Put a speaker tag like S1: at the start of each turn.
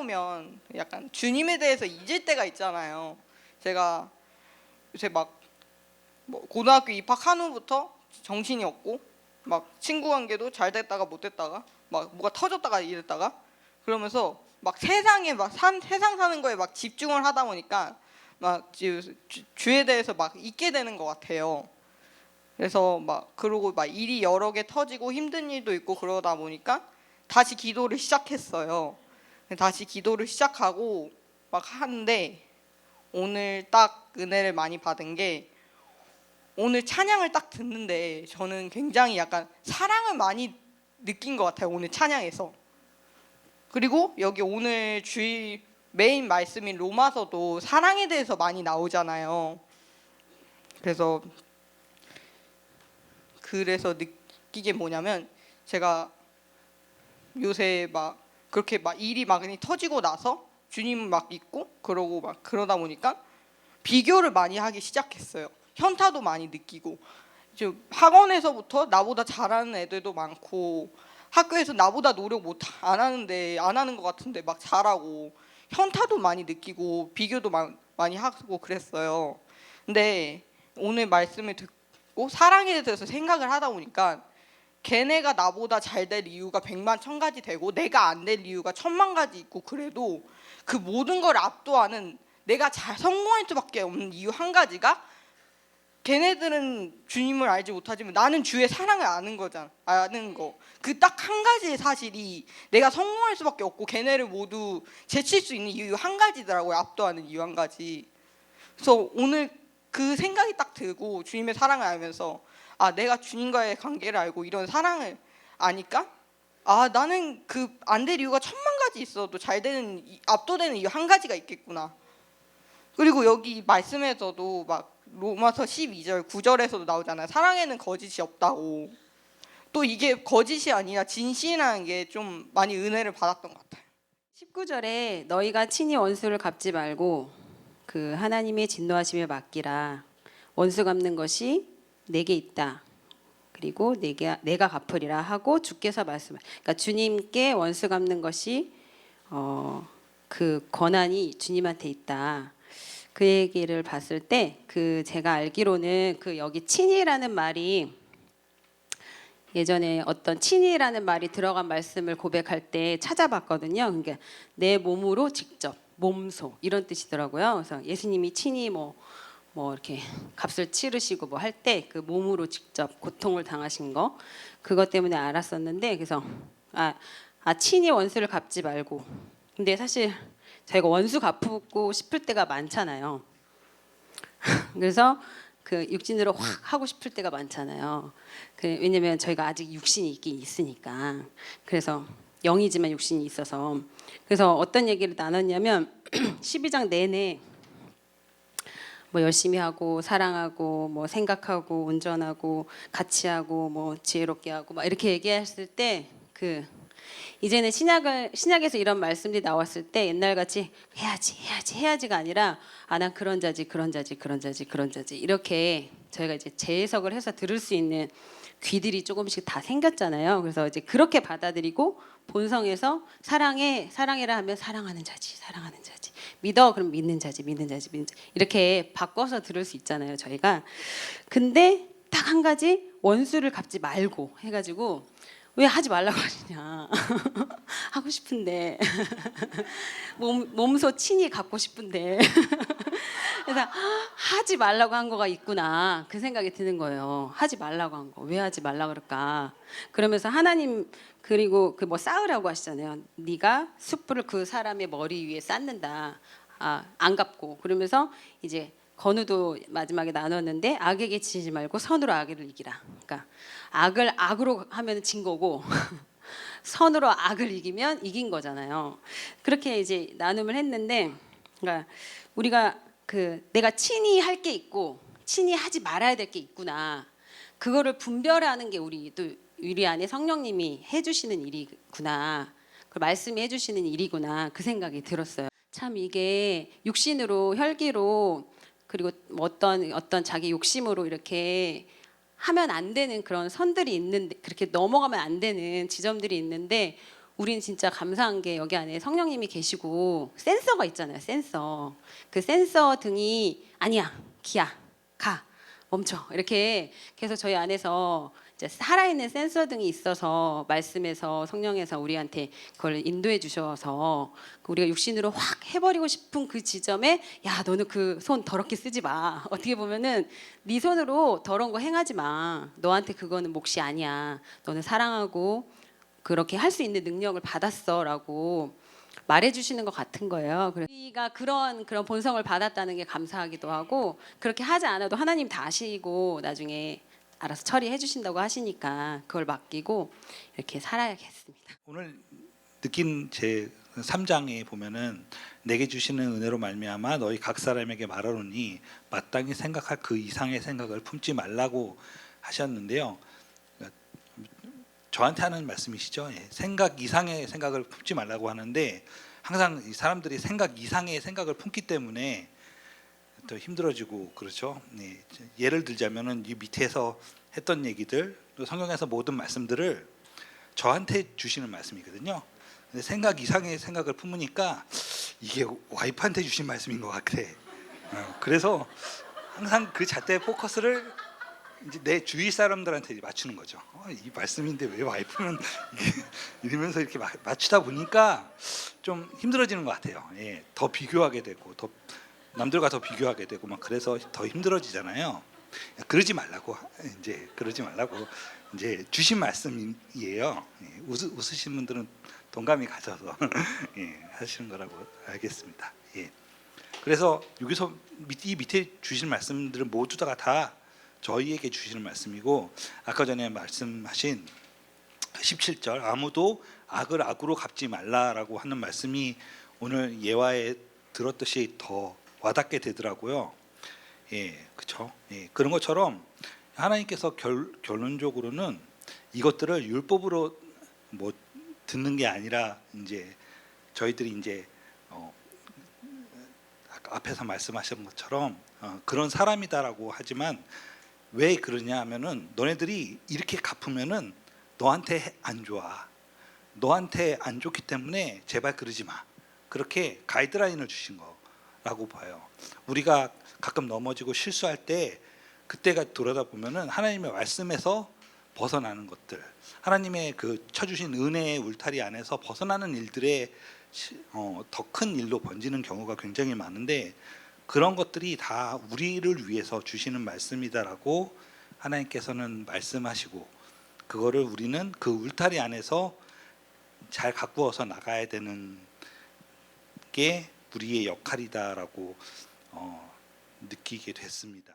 S1: 보면 약간 주님에 대해서 잊을 때가 있잖아요. 제가 요새 막 뭐 고등학교 입학한 후부터 정신이 없고 막 친구 관계도 잘 됐다가 못 됐다가 막 뭐가 터졌다가 이랬다가 그러면서 막 세상에 막 산, 세상 사는 거에 막 집중을 하다 보니까 막 주, 주- 주에 대해서 막 잊게 되는 것 같아요. 그래서 막 그러고 막 일이 여러 개 터지고 힘든 일도 있고 그러다 보니까 다시 기도를 시작했어요. 다시 기도를 시작하고 막 하는데 오늘 딱 은혜를 많이 받은 게 오늘 찬양을 딱 듣는데 저는 굉장히 약간 사랑을 많이 느낀 것 같아요. 오늘 찬양에서. 그리고 여기 오늘 주일 메인 말씀인 로마서도 사랑에 대해서 많이 나오잖아요. 그래서 그래서 느끼게 뭐냐면 제가 요새 막 그렇게 막 일이 막 터지고 나서 주님 막 있고 그러고 막 그러다 보니까 비교를 많이 하기 시작했어요. 현타도 많이 느끼고 학원에서부터 나보다 잘하는 애들도 많고 학교에서 나보다 노력 못 안 하는데 안 하는 것 같은데 막 잘하고 현타도 많이 느끼고 비교도 마- 많이 하고 그랬어요. 근데 오늘 말씀을 듣고 사랑에 대해서 생각을 하다 보니까 걔네가 나보다 잘 될 이유가 백만 천 가지 되고 내가 안 될 이유가 천만 가지 있고 그래도 그 모든 걸 압도하는 내가 잘 성공할 수밖에 없는 이유 한 가지가 걔네들은 주님을 알지 못하지만 나는 주의 사랑을 아는 거잖아. 아는 거. 그 딱 한 가지의 사실이 내가 성공할 수밖에 없고 걔네를 모두 제칠 수 있는 이유 한 가지더라고요. 압도하는 이유 한 가지. 그래서 오늘 그 생각이 딱 들고 주님의 사랑을 알면서 아 내가 주님과의 관계를 알고 이런 사랑을 아니까 아 나는 그 안 될 이유가 천만 가지 있어도 잘 되는 이- 압도되는 이유 한 가지가 있겠구나. 그리고 여기 말씀에서도 막 로마서 12절 9절에서도 나오잖아요. 사랑에는 거짓이 없다고. 또 이게 거짓이 아니라 진실이라는 게 좀 많이 은혜를 받았던 것 같아요.
S2: 19절에 너희가 친히 원수를 갚지 말고 그 하나님의 진노하심에 맡기라 원수 갚는 것이 내게 있다. 그리고 내게 내가 갚으리라 하고 주께서 말씀. 그러니까 주님께 원수 갚는 것이 어, 그 권한이 주님한테 있다. 그 얘기를 봤을 때 그 제가 알기로는 그 여기 친이라는 말이 예전에 어떤 친이라는 말이 들어간 말씀을 고백할 때 찾아봤거든요. 그러니까 내 몸으로 직접 몸소 이런 뜻이더라고요. 그래서 예수님이 친히 뭐, 뭐 이렇게 값을 치르시고 뭐 할 때 그 몸으로 직접 고통을 당하신 거 그것 때문에 알았었는데 그래서 아, 아 친히 원수를 갚지 말고 근데 사실 저희가 원수 갚고 싶을 때가 많잖아요. 그래서 그 육신으로 확 하고 싶을 때가 많잖아요. 그 왜냐면 저희가 아직 육신이 있긴 있으니까. 그래서 영이지만 육신이 있어서 그래서 어떤 얘기를 나눴냐면 12장 내내 뭐 열심히 하고 사랑하고 뭐 생각하고 운전하고 같이 하고 뭐 지혜롭게 하고 막 이렇게 얘기했을 때 그 이제는 신약을 신약에서 이런 말씀들이 나왔을 때 옛날 같이 해야지 해야지 해야지가 아니라 아 난 그런 자지 그런 자지 그런 자지 그런 자지 이렇게 저희가 이제 재해석을 해서 들을 수 있는 귀들이 조금씩 다 생겼잖아요. 그래서 이제 그렇게 받아들이고 본성에서 사랑해 사랑해라 하면 사랑하는 자지 사랑하는 자지. 믿어 그럼 믿는 자지 믿는 자지 믿는 자지. 이렇게 바꿔서 들을 수 있잖아요. 저희가. 근데 딱 한 가지 원수를 갚지 말고 해가지고 왜 하지 말라고 하시냐. 하고 싶은데. 몸, 몸소 친히 갖고 싶은데 그래서 하지 말라고 한 거가 있구나. 그 생각이 드는 거예요 하지 말라고 한 거. 왜 하지 말라 그럴까? 그러면서 하나님 그리고 그 뭐 쌓으라고 하시잖아요 네가 숯불을 그 사람의 머리 위에 쌓는다. 아, 안 갚고. 그러면서 이제 건우도 마지막에 나눴는데 악에게 지지 말고 선으로 악을 이기라. 그러니까 악을 악으로 하면 진 거고 선으로 악을 이기면 이긴 거잖아요. 그렇게 이제 나눔을 했는데 그러니까 우리가 그 내가 친히 할 게 있고 친히 하지 말아야 될 게 있구나. 그거를 분별하는 게 우리 또 우리 안에 성령님이 해주시는 일이구나. 그 말씀이 해주시는 일이구나 그 생각이 들었어요. 참 이게 육신으로 혈기로 그리고 어떤 어떤 자기 욕심으로 이렇게 하면 안 되는 그런 선들이 있는데 그렇게 넘어가면 안 되는 지점들이 있는데 우리는 진짜 감사한 게 여기 안에 성령님이 계시고 센서가 있잖아요. 센서. 그 센서 등이 아니야. 기야. 가. 멈춰. 이렇게 계속 저희 안에서 이제 살아있는 센서 등이 있어서 말씀에서 성령에서 우리한테 그걸 인도해 주셔서 우리가 육신으로 확 해버리고 싶은 그 지점에 야 너는 그 손 더럽게 쓰지 마 어떻게 보면은 네 손으로 더러운 거 행하지 마 너한테 그거는 몫이 아니야 너는 사랑하고 그렇게 할 수 있는 능력을 받았어라고 말해주시는 것 같은 거예요. 우리가 그런 그런 본성을 받았다는 게 감사하기도 하고 그렇게 하지 않아도 하나님 다 아시고 나중에 알아서 처리해 주신다고 하시니까 그걸 맡기고 이렇게 살아야겠습니다.
S3: 오늘 느낀 제 3장에 보면은 내게 주시는 은혜로 말미암아 너희 각 사람에게 말하노니 마땅히 생각할 그 이상의 생각을 품지 말라고 하셨는데요. 저한테 하는 말씀이시죠. 예, 생각 이상의 생각을 품지 말라고 하는데 항상 이 사람들이 생각 이상의 생각을 품기 때문에 더 힘들어지고 그렇죠. 네, 예를 들자면은 이 밑에서 했던 얘기들 또 성경에서 모든 말씀들을 저한테 주시는 말씀이거든요. 근데 생각 이상의 생각을 품으니까 이게 와이프한테 주신 말씀인 것 같아. 어, 그래서 항상 그 잣대 포커스를 이제 내 주위 사람들한테 맞추는 거죠. 어, 이 말씀인데 왜 와이프는 이러면서 이렇게 마- 맞추다 보니까 좀 힘들어지는 것 같아요. 예, 더 비교하게 되고 더 남들과 더 비교하게 되고 막 그래서 더 힘들어지잖아요. 그러지 말라고 이제 그러지 말라고 이제 주신 말씀이에요. 예, 웃으, 웃으신 분들은 동감이 가셔서 예, 하시는 거라고 알겠습니다. 예. 그래서 여기서 밑, 이 밑에 주신 말씀들은 모두 다가 다 저희에게 주시는 말씀이고 아까 전에 말씀하신 17절 아무도 악을 악으로 갚지 말라라고 하는 말씀이 오늘 예화에 들었듯이 더 와닿게 되더라고요. 예, 그렇죠. 예, 그런 것처럼 하나님께서 결, 결론적으로는 이것들을 율법으로 뭐 듣는 게 아니라 이제 저희들이 이제 어, 앞에서 말씀하신 것처럼 어, 그런 사람이다라고 하지만 왜 그러냐 하면은 너네들이 이렇게 갚으면은 너한테 안 좋아. 너한테 안 좋기 때문에 제발 그러지 마. 그렇게 가이드라인을 주신 거라고 봐요. 우리가 가끔 넘어지고 실수할 때 그때가 돌아다 보면은 하나님의 말씀에서 벗어나는 것들, 하나님의 그 쳐주신 은혜의 울타리 안에서 벗어나는 일들에 어, 더큰 일로 번지는 경우가 굉장히 많은데 그런 것들이 다 우리를 위해서 주시는 말씀이다라고 하나님께서는 말씀하시고 그거를 우리는 그 울타리 안에서 잘 가꾸어서 나가야 되는 게 우리의 역할이다라고 어, 느끼게 됐습니다.